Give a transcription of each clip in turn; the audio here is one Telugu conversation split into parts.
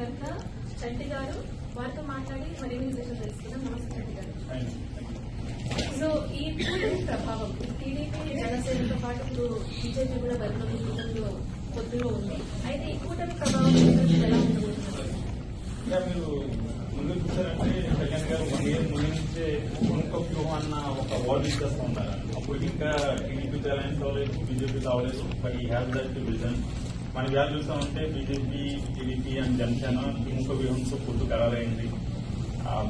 కనుక చంటి గారు వారితో మాట్లాడి మరిన్ని విషయాలు తెలుసుకుందాం. నమస్తే చంటి గారు. సో ఈ కూటమి ప్రభావం టీడీపీ జనసేనతో పాటు ఇప్పుడు బీజేపీ కూడా బరిలో కూటమిలో పొత్తులో ఉంది. అయితే ఈ కూటమి ప్రభావం ఎలా ఉండబోతుంది మీరు ముందు చూసారంటే కళ్యాణ్ గారు వన్ ఇయర్ ముందు నుంచే ప్రముఖ వ్యూహం అన్న ఒక వర్డ్ ఇచ్చేస్తూ ఉన్నారు అప్పుడు ఇంకా టీడీపీ అలయన్స్ అవ్వలేదు BJP కావలేదు but we have that vision మనం వ్యాధ చూసామంటే బీజేపీ టీడీపీ అండ్ జనసేన ప్రముఖ వ్యూహంతో పొత్తు ఖరారైంది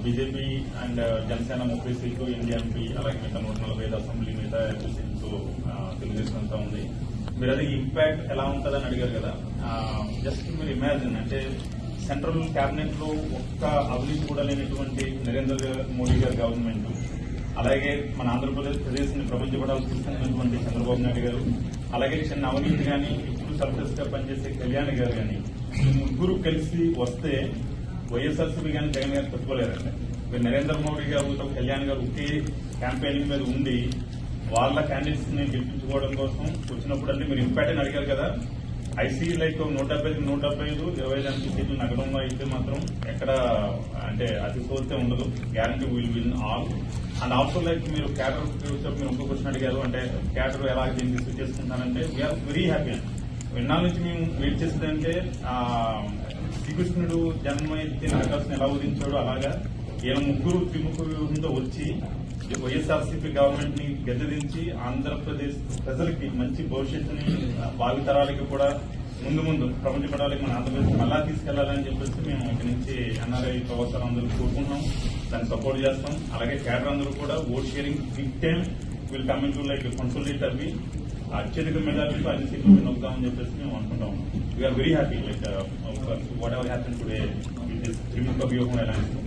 బీజేపీ అండ్ జనసేన ముప్పై సీట్లు ఎన్డీఎంపీ అలాగే మిగతా నూట నలభై ఐదు అసెంబ్లీ మిగతా ఎంపీ సీట్లు ఆ, తెలుగుదేశం అంతా ఉంది. మీరు అది ఇంపాక్ట్ ఎలా ఉంటుందని అడిగారు కదా. జస్ట్ మీరు ఇమాజిన్ అంటే సెంట్రల్ క్యాబినెట్లో ఒక్క అవినీతి కూడా లేనటువంటి నరేంద్ర మోడీ గారి గవర్నమెంట్ అలాగే మన ఆంధ్రప్రదేశ్ ప్రదేశ్ని ప్రపంచ పడాలు చూస్తున్నటువంటి చంద్రబాబు నాయుడు గారు అలాగే చిన్న అవినీతి కానీ ఇప్పుడు సర్ఫెస్గా పనిచేసే కళ్యాణ్ గారు కానీ ఈ ముగ్గురు కలిసి వస్తే వైఎస్ఆర్సీపీ కానీ జగన్ గారు పెట్టుకోలేరండి మీరు నరేంద్ర మోడీ గారు కళ్యాణ్ గారు ఒకే క్యాంపెయినింగ్ మీద ఉండి వాళ్ళ క్యాండిడేట్స్ని గెలిపించుకోవడం కోసం వచ్చినప్పుడు అంటే మీరు ఇంపాక్ట్ అని అడిగారు కదా. ఐసీ లైక్ నూట డెబ్బై ఐదు నూట డెబ్బై ఐదు ఇరవై ఐదు ఎంపీ సీట్లు నగరంలో అయితే మాత్రం ఎక్కడ అంటే అతి సోర్తే ఉండదు. Guarantee will win all and also like మీరు క్యాటర్ మీరు ఇంకో క్వశ్చన్ అడిగారు అంటే క్యాటర్ ఎలా దీన్ని రిసీవ్ చేసుకుంటానంటే వీఆర్ వెరీ హ్యాపీ అండి విన్నాళ్ళ నుంచి మేము వెయిట్ చేసేదంటే శ్రీకృష్ణుడు జన్మ ఎత్తిన ఆకాశం ఎలా ఉదించాడు అలాగా ఈయన ముగ్గురు త్రిముఖ వ్యూహంతో వచ్చి వైఎస్ఆర్సీపీ గవర్నమెంట్ని గద్దెదించి ఆంధ్రప్రదేశ్ ప్రజలకి మంచి భవిష్యత్తుని భావితరాలకి కూడా ముందు ముందు ప్రపంచ పడాలకి మన ఆంధ్రప్రదేశ్ మళ్ళా తీసుకెళ్ళాలని చెప్పేసి మేము ఇక్కడి నుంచి ఎన్ఆర్ఐ ప్రభుత్వం అందరూ కోరుకుంటున్నాం. దాన్ని సపోర్ట్ చేస్తాం. అలాగే కేడర్ అందరూ కూడా vote sharing big time will coming to like consolidate అవి అత్యధిక మెజారిటీతో అన్ని సీట్లు వినొద్దామని చెప్పేసి మేము అనుకుంటాం we are very happy like whatever happen today with this త్రిముఖ వ్యూహం ఎలాంటి